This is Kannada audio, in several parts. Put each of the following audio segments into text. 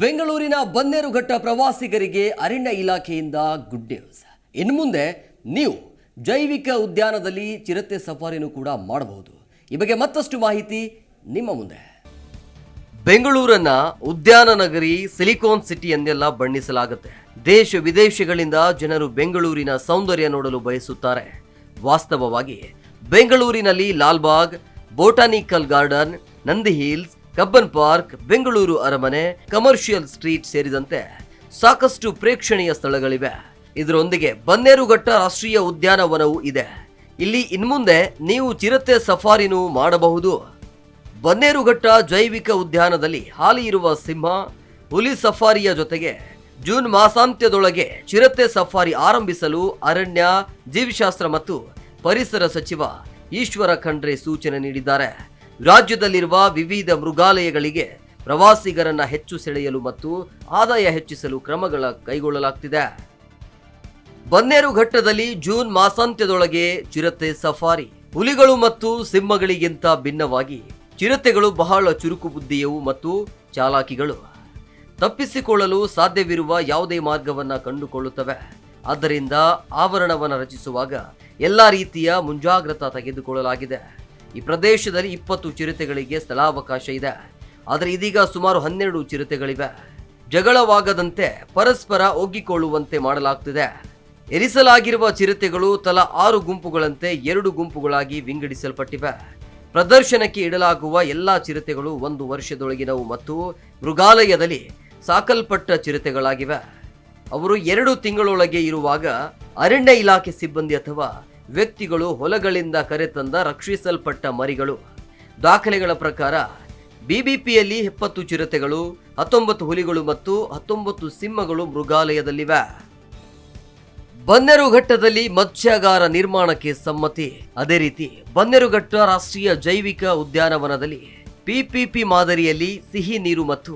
ಬೆಂಗಳೂರಿನ ಬನ್ನೇರುಘಟ್ಟ ಪ್ರವಾಸಿಗರಿಗೆ ಅರಣ್ಯ ಇಲಾಖೆಯಿಂದ ಗುಡ್ ನ್ಯೂಸ್ ಇನ್ನು ಮುಂದೆ ನೀವು ಜೈವಿಕ ಉದ್ಯಾನದಲ್ಲಿ ಚಿರತೆ ಸಫಾರಿನೂ ಕೂಡ ಮಾಡಬಹುದು. ಈ ಬಗ್ಗೆ ಮತ್ತಷ್ಟು ಮಾಹಿತಿ ನಿಮ್ಮ ಮುಂದೆ. ಬೆಂಗಳೂರನ್ನ ಉದ್ಯಾನ ನಗರಿ ಸಿಲಿಕಾನ್ ಸಿಟಿ ಎಂದೆಲ್ಲ ಬಣ್ಣಿಸಲಾಗುತ್ತೆ. ದೇಶ ವಿದೇಶಗಳಿಂದ ಜನರು ಬೆಂಗಳೂರಿನ ಸೌಂದರ್ಯ ನೋಡಲು ಬಯಸುತ್ತಾರೆ. ವಾಸ್ತವವಾಗಿ ಬೆಂಗಳೂರಿನಲ್ಲಿ Lalbagh, botanical garden, Nandi hills Cubbon park, Bengaluru ಅರಮನೆ, ಕಮರ್ಷಿಯಲ್ ಸ್ಟ್ರೀಟ್ ಸೇರಿದಂತೆ ಸಾಕಷ್ಟು ಪ್ರೇಕ್ಷಣೀಯ ಸ್ಥಳಗಳಿವೆ. ಇದರೊಂದಿಗೆ ಬನ್ನೇರುಘಟ್ಟ ರಾಷ್ಟ್ರೀಯ ಉದ್ಯಾನವನವೂ ಇದೆ. ಇಲ್ಲಿ ಇನ್ಮುಂದೆ ನೀವು ಚಿರತೆ ಸಫಾರಿನೂ ಮಾಡಬಹುದು. ಬನ್ನೇರುಘಟ್ಟ ಜೈವಿಕ ಉದ್ಯಾನದಲ್ಲಿ ಹಾಲಿ ಇರುವ ಸಿಂಹ, ಹುಲಿ ಸಫಾರಿಯ ಜೊತೆಗೆ ಜೂನ್ ಮಾಸಾಂತ್ಯದೊಳಗೆ ಚಿರತೆ ಸಫಾರಿ ಆರಂಭಿಸಲು ಅರಣ್ಯ, ಜೀವಿಶಾಸ್ತ್ರ ಮತ್ತು ಪರಿಸರ ಸಚಿವ ಈಶ್ವರ ಖಂಡ್ರೆ ಸೂಚನೆ ನೀಡಿದ್ದಾರೆ. ರಾಜ್ಯದಲ್ಲಿರುವ ವಿವಿಧ ಮೃಗಾಲಯಗಳಿಗೆ ಪ್ರವಾಸಿಗರನ್ನ ಹೆಚ್ಚು ಸೆಳೆಯಲು ಮತ್ತು ಆದಾಯ ಹೆಚ್ಚಿಸಲು ಕ್ರಮಗಳ ಕೈಗೊಳ್ಳಲಾಗ್ತಿದೆ. ಬನ್ನೇರುಘಟ್ಟದಲ್ಲಿ ಜೂನ್ ಮಾಸಾಂತ್ಯದೊಳಗೆ ಚಿರತೆ ಸಫಾರಿ, ಹುಲಿಗಳು ಮತ್ತು ಸಿಂಹಗಳಿಗಿಂತ ಭಿನ್ನವಾಗಿ ಚಿರತೆಗಳು ಬಹಳ ಚುರುಕು ಬುದ್ಧಿಯವು ಮತ್ತು ಚಾಲಾಕಿಗಳು. ತಪ್ಪಿಸಿಕೊಳ್ಳಲು ಸಾಧ್ಯವಿರುವ ಯಾವುದೇ ಮಾರ್ಗವನ್ನ ಕಂಡುಕೊಳ್ಳುತ್ತವೆ. ಆದ್ದರಿಂದ ಆವರಣವನ್ನು ರಚಿಸುವಾಗ ಎಲ್ಲ ರೀತಿಯ ಮುಂಜಾಗ್ರತಾ ತೆಗೆದುಕೊಳ್ಳಲಾಗಿದೆ. ಈ ಪ್ರದೇಶದಲ್ಲಿ ಇಪ್ಪತ್ತು ಚಿರತೆಗಳಿಗೆ ಸ್ಥಳಾವಕಾಶ ಇದೆ. ಆದರೆ ಇದೀಗ ಸುಮಾರು ಹನ್ನೆರಡು ಚಿರತೆಗಳಿವೆ. ಜಗಳವಾಗದಂತೆ ಪರಸ್ಪರ ಒಗ್ಗಿಕೊಳ್ಳುವಂತೆ ಮಾಡಲಾಗ್ತಿದೆ. ಎರಿಸಲಾಗಿರುವ ಚಿರತೆಗಳು ತಲಾ ಆರು ಗುಂಪುಗಳಂತೆ ಎರಡು ಗುಂಪುಗಳಾಗಿ ವಿಂಗಡಿಸಲ್ಪಟ್ಟಿವೆ. ಪ್ರದರ್ಶನಕ್ಕೆ ಇಡಲಾಗುವ ಎಲ್ಲಾ ಚಿರತೆಗಳು ಒಂದು ವರ್ಷದೊಳಗಿನವು ಮತ್ತು ಮೃಗಾಲಯದಲ್ಲಿ ಸಾಕಲ್ಪಟ್ಟ ಚಿರತೆಗಳಾಗಿವೆ. ಅವರು ಎರಡು ತಿಂಗಳೊಳಗೆ ಇರುವಾಗ ಅರಣ್ಯ ಇಲಾಖೆ ಸಿಬ್ಬಂದಿ ಅಥವಾ ವ್ಯಕ್ತಿಗಳು ಹೊಲಗಳಿಂದ ಕರೆತಂದ ರಕ್ಷಿಸಲ್ಪಟ್ಟ ಮರಿಗಳು. ದಾಖಲೆಗಳ ಪ್ರಕಾರ ಬಿಬಿಪಿಯಲ್ಲಿ ಎಪ್ಪತ್ತು ಚಿರತೆಗಳು, ಹತ್ತೊಂಬತ್ತು ಹುಲಿಗಳು ಮತ್ತು ಹತ್ತೊಂಬತ್ತು ಸಿಂಹಗಳು ಮೃಗಾಲಯದಲ್ಲಿವೆ. ಬನ್ನೇರುಘಟ್ಟದಲ್ಲಿ ಮತ್ಸ್ಯಾಗಾರ ನಿರ್ಮಾಣಕ್ಕೆ ಸಮ್ಮತಿ. ಅದೇ ರೀತಿ, ಬನ್ನೇರುಘಟ್ಟ ರಾಷ್ಟ್ರೀಯ ಜೈವಿಕ ಉದ್ಯಾನವನದಲ್ಲಿ ಪಿಪಿಪಿ ಮಾದರಿಯಲ್ಲಿ ಸಿಹಿ ನೀರು ಮತ್ತು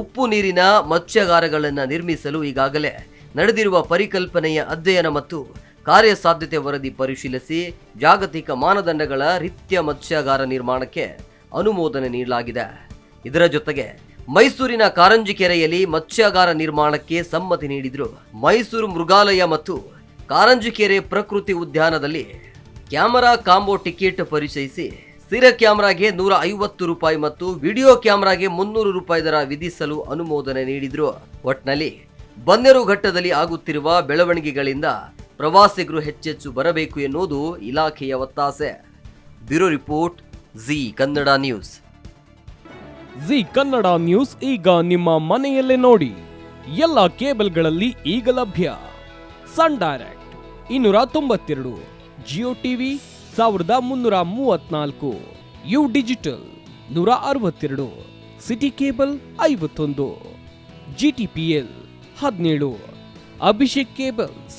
ಉಪ್ಪು ನೀರಿನ ಮತ್ಸ್ಯಾಗಾರಗಳನ್ನು ನಿರ್ಮಿಸಲು ಈಗಾಗಲೇ ನಡೆದಿರುವ ಪರಿಕಲ್ಪನೆಯ ಅಧ್ಯಯನ ಮತ್ತು ಕಾರ್ಯಸಾಧ್ಯತೆ ವರದಿ ಪರಿಶೀಲಿಸಿ ಜಾಗತಿಕ ಮಾನದಂಡಗಳ ರೀತ್ಯ ಮತ್ಸ್ಯಾಗಾರ ನಿರ್ಮಾಣಕ್ಕೆ ಅನುಮೋದನೆ ನೀಡಲಾಗಿದೆ. ಇದರ ಜೊತೆಗೆ ಮೈಸೂರಿನ ಕಾರಂಜಿ ಕೆರೆಯಲ್ಲಿ ಮತ್ಸ್ಯಾಗಾರ ನಿರ್ಮಾಣಕ್ಕೆ ಸಮ್ಮತಿ ನೀಡಿದ್ರು ಮೈಸೂರು ಮೃಗಾಲಯ ಮತ್ತು ಕಾರಂಜಿಕೆರೆ ಪ್ರಕೃತಿ ಉದ್ಯಾನದಲ್ಲಿ ಕ್ಯಾಮೆರಾ ಕಾಂಬೋ ಟಿಕೆಟ್ ಪರಿಚಯಿಸಿ ಸ್ಥಿರ ಕ್ಯಾಮೆರಾಗೆ ನೂರ ಐವತ್ತು ರೂಪಾಯಿ ಮತ್ತು ವಿಡಿಯೋ ಕ್ಯಾಮೆರಾಗೆ ಮುನ್ನೂರು ರೂಪಾಯಿ ದರ ವಿಧಿಸಲು ಅನುಮೋದನೆ ನೀಡಿದ್ರು. ಒಟ್ನಲ್ಲಿ ಬನ್ನೇರುಘಟ್ಟದಲ್ಲಿ ಆಗುತ್ತಿರುವ ಬೆಳವಣಿಗೆಗಳಿಂದ ಪ್ರವಾಸಿಗರು ಹೆಚ್ಚೆಚ್ಚು ಬರಬೇಕು ಎನ್ನುವುದು ಇಲಾಖೆಯ ಒತ್ತಾಸೆ. Bureau report, Zee Kannada news. Zee Kannada news ಈಗ ನಿಮ್ಮ ಮನೆಯಲ್ಲೇ ನೋಡಿ. ಎಲ್ಲ ಕೇಬಲ್ಗಳಲ್ಲಿ ಈಗ ಲಭ್ಯ. ಸನ್ ಡೈರೆಕ್ಟ್ ಇನ್ನೂರ ತೊಂಬತ್ತೆರಡು, ಜಿಯೋ ಟಿವಿ ಸಾವಿರದ ಮುನ್ನೂರ ಮೂವತ್ನಾಲ್ಕು, ಯು ಡಿಜಿಟಲ್ ನೂರ ಅರವತ್ತೆರಡು, ಸಿಟಿ ಕೇಬಲ್ ಐವತ್ತೊಂದು, ಜಿ ಟಿ ಪಿ ಎಲ್ ಹದಿನೇಳು, ಅಭಿಷೇಕ್ ಕೇಬಲ್ಸ್